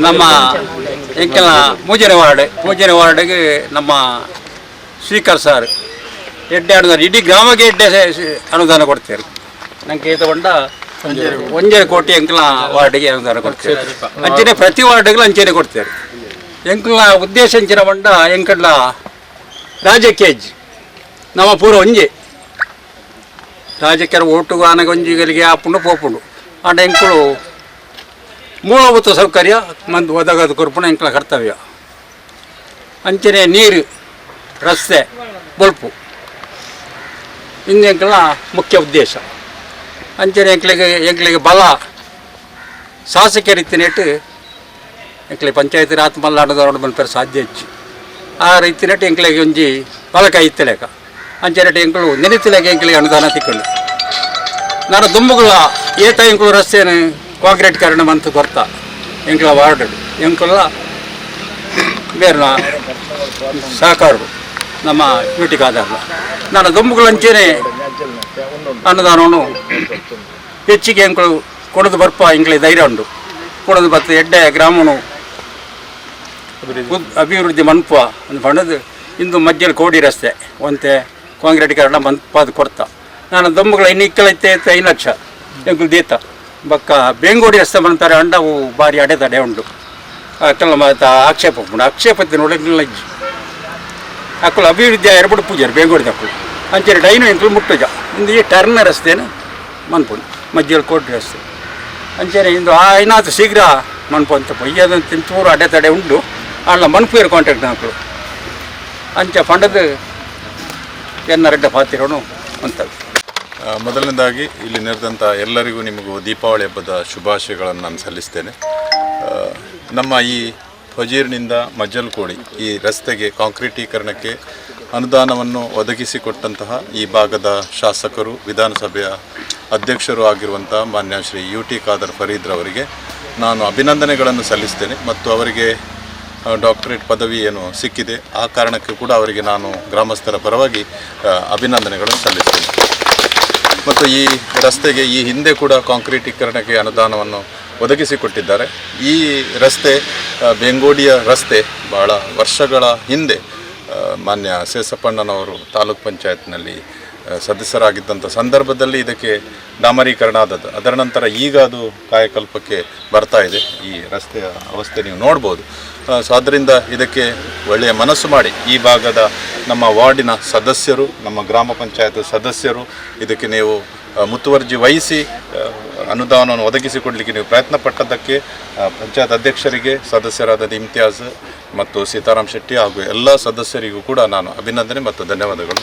ನಮ್ಮ ಎಂಕೆಲ ಮೂಜನೆ ವಾರ್ಡ್ ಮೂಜನೆ ವಾರ್ಡ್ಗೆ ನಮ್ಮ speaker sir ಎಡ್ಡೆ ಅನುದಾನ ಇಡೀ ಗ್ರಾಮಕ್ಕೆ ಎಡ್ಡೆ ಅನುದಾನ ಕೊಡ್ತೇವೆ ನಂಗೆ ತಗೊಂಡ ಒಂಜೆ ಕೋಟಿ ಎಂಕಲ ವಾರ್ಡ್ಗೆ ಅನುದಾನ ಕೊಡ್ತೇವೆ ಅಂಚನೆ ಪ್ರತಿ ವಾರ್ಡ್ಗೆ ಅಂಚನೆ ಕೊಡ್ತೇವೆ ಎಂಕಲ ಉದ್ದೇಶ ಅಂಚಿನ ಬಂಡ ಎಂಕಡ್ಲ ರಾಜಕೀಯ ನಮ್ಮ ಪೂರ ಒಂಜೆ ರಾಜಕೀಯ ಓಟು ಆನಗೊಂಜಿಗಳಿಗೆ ಆಪುಂಡು ಪೋಪುಂಡು ಆಂಡ ಎಂಕುಳು ಮೂಲಭೂತ ಸೌಕರ್ಯ ಮಂದು ಒದಗದ ಕೊರ್ಪುಣ ಎಂಕಲ ಕರ್ತವ್ಯ. ಅಂಚನೆ ನೀರು, ರಸ್ತೆ, ಬಲ್ಪು. ಇಂದು ಎಂಕಲ ಮುಖ್ಯ ಉದ್ದೇಶ. ಅಂಚನೆ ಎಂಕ್ಲಿಗೆ ಎಂಕ್ಲಿಗೆ ಬಲ ಶಾಸಕ ರೀತಿನೆಟ್ಟು ಎಂಕ್ಲೆ ಪಂಚಾಯತ್ ರಾತ್ ಮಲ್ಲಾಡದವ್ರು ಬಂದ್ಪೇರು ಸಾಧ್ಯ ಹೆಚ್ಚು. ಆ ರೀತಿನೆಟ್ಟು ಎಂಕ್ಲಿಗೆ ಒಂಜಿ ಬಲಕ ಇತ್ತಲೇಕ. ಅಂಚನೆಟ್ಟು ಎಂಕ್ಳು ನೆನೆತಿಲೆಗೆ ಎಂಕ್ಲಿಗೆ ಅನುದಾನ ತಿಕ್ಕೊಂಡು. ನಾನು ದುಂಬುಗಳ ಏತ ಎಂಕ್ಳು ರಸ್ತೆಯನ್ನು ಕಾಂಕ್ರೀಟ್ ಕಾರಣ ಮಂತ್ ಕೊರ್ತ ಎಂಕ್ಲ ವಾರ್ಡ್, ಎಂಕುಲ ಬೇರೆ ಸಹಕಾರರು, ನಮ್ಮ ಯೂಟಿಗೆ ಆಧಾರ ನನ್ನ ದುಂಬುಗಳ ಅಂಚೆನೆ ಅನ್ನದಾನವನ್ನು ಹೆಚ್ಚಿಗೆ ಎಂಕುಲು ಕೊಡದು ಬರ್ಪ ಎಂಕ್ಲೆ ಧೈರ್ಯ ಉಂಡು ಕೊಡದು ಬತ್ತ ಎಡ್ಡೆ ಗ್ರಾಮನು ಅಭಿವೃದ್ಧಿ ಮನ್ಪ ಒಂದು ಬಣ್ಣದು ಇಂದು ಮಧ್ಯದಲ್ಲಿ ಕೋಡಿ ರಸ್ತೆ, ಒಂತೆ ಕಾಂಕ್ರೀಟೀಕರಣ ಮನ್ಪಾದ ಕೊಡ್ತ ನಾನು ದೊಂಬುಗಳ ಇನ್ನು ಇಕ್ಕಲೈತೆ ಐದು ಲಕ್ಷ ಎಂಕುಲು ದೀತ. ಬಕ್ಕ ಬೆಂಗೋಡಿ ರಸ್ತೆ ಬಂತಾರೆ ಅಂಡವು ಬಾರಿ ಅಡೆತಡೆ ಉಂಡು ಅಕ್ಕಲ ಮಾತ ಆಕ್ಷೇಪ ಉಂಡು ಆಕ್ಷೇಪ ನೋಡಿಲ್ಲ ಅಕ್ಕಲು ಅಭಿವೃದ್ಧಿ ಎರಡು ಪೂಜಾರಿ ಬೆಂಗೋಡಿ ಅಕ್ಕಳು ಅಂಚೆ ಡೈನು ಎಂಕಲು ಮುಟ್ಟುಜ. ಇಂದು ಈ ಟರ್ನ್ ರಸ್ತೆನ ಮನ್ಪುಂಡು ಮಧ್ಯದಲ್ಲಿ ಕೋಟ್ರಿ ರಸ್ತೆ. ಅಂಚೆ ಇಂದು ಆ ಏನಾದ್ರು ಶೀಘ್ರ ಮನ್ಪು ಅಂತ ಪೊಯ್ಯದಂತ ತಿಂತೂರು ಅಡೆತಡೆ ಉಂಡು ಅಲ್ಲ ಮನ್ಪುಯರ್ ಕಾಂಟ್ಯಾಕ್ಟ್ ಅಕ್ಕಳು ಅಂಚ ಪಂಡದ ಎನ್ನ ರೆಡ್ಡ ಪಾತಿರೋನು ಅಂತವೆ ಆ, ಮೊದಲನೇದಾಗಿ ಇಲ್ಲಿ ನೆರೆದಂಥ ಎಲ್ಲರಿಗೂ ನಿಮಗೂ ದೀಪಾವಳಿ ಹಬ್ಬದ ಶುಭಾಶಯಗಳನ್ನು ನಾನು ಸಲ್ಲಿಸ್ತೇನೆ. ನಮ್ಮ ಈ ಫಜೀರ್ನಿಂದ ಮಜ್ಜಲ್ಕೋಡಿ ಈ ರಸ್ತೆಗೆ ಕಾಂಕ್ರೀಟೀಕರಣಕ್ಕೆ ಅನುದಾನವನ್ನು ಒದಗಿಸಿಕೊಟ್ಟಂತಹ ಈ ಭಾಗದ ಶಾಸಕರು, ವಿಧಾನಸಭೆಯ ಅಧ್ಯಕ್ಷರು ಆಗಿರುವಂಥ ಮಾನ್ಯ ಶ್ರೀ ಯು ಟಿ ಖಾದರ್ ಫರೀದ್ರವರಿಗೆ ನಾನು ಅಭಿನಂದನೆಗಳನ್ನು ಸಲ್ಲಿಸ್ತೇನೆ. ಮತ್ತು ಅವರಿಗೆ ಡಾಕ್ಟರೇಟ್ ಪದವಿ ಏನು ಸಿಕ್ಕಿದೆ, ಆ ಕಾರಣಕ್ಕೆ ಕೂಡ ಅವರಿಗೆ ನಾನು ಗ್ರಾಮಸ್ಥರ ಪರವಾಗಿ ಅಭಿನಂದನೆಗಳನ್ನು ಸಲ್ಲಿಸ್ತೇನೆ. ಮತ್ತು ಈ ರಸ್ತೆಗೆ ಈ ಹಿಂದೆ ಕೂಡ ಕಾಂಕ್ರೀಟೀಕರಣಕ್ಕೆ ಅನುದಾನವನ್ನು ಒದಗಿಸಿಕೊಟ್ಟಿದ್ದಾರೆ. ಈ ರಸ್ತೆ ಬೆಂಗೋಡಿಯ ರಸ್ತೆ ಬಹಳ ವರ್ಷಗಳ ಹಿಂದೆ ಮಾನ್ಯ ಸೇಸಪ್ಪಣ್ಣನವರು ತಾಲೂಕ್ ಪಂಚಾಯತ್ನಲ್ಲಿ ಸದಸ್ಯರಾಗಿದ್ದಂಥ ಸಂದರ್ಭದಲ್ಲಿ ಇದಕ್ಕೆ ಡಾಮರೀಕರಣ ಆದದ್ದು. ಅದರ ನಂತರ ಈಗ ಅದು ಕಾಯಕಲ್ಪಕ್ಕೆ ಬರ್ತಾ ಇದೆ. ಈ ರಸ್ತೆಯ ಅವಸ್ಥೆ ನೀವು ನೋಡ್ಬೋದು. ಸೊ ಅದರಿಂದ ಇದಕ್ಕೆ ಒಳ್ಳೆಯ ಮನಸ್ಸು ಮಾಡಿ ಈ ಭಾಗದ ನಮ್ಮ ವಾರ್ಡಿನ ಸದಸ್ಯರು, ನಮ್ಮ ಗ್ರಾಮ ಪಂಚಾಯತ್ ಸದಸ್ಯರು, ಇದಕ್ಕೆ ನೀವು ಮುತುವರ್ಜಿ ವಹಿಸಿ ಅನುದಾನವನ್ನು ಒದಗಿಸಿಕೊಡಲಿಕ್ಕೆ ನೀವು ಪ್ರಯತ್ನ ಪಟ್ಟದ್ದಕ್ಕೆ ಪಂಚಾಯತ್ ಅಧ್ಯಕ್ಷರಿಗೆ, ಸದಸ್ಯರಾದ ಇಮ್ತಿಯಾಜ್ ಮತ್ತು ಸೀತಾರಾಮ್ ಶೆಟ್ಟಿ ಹಾಗೂ ಎಲ್ಲ ಸದಸ್ಯರಿಗೂ ಕೂಡ ನಾನು ಅಭಿನಂದನೆ ಮತ್ತು ಧನ್ಯವಾದಗಳು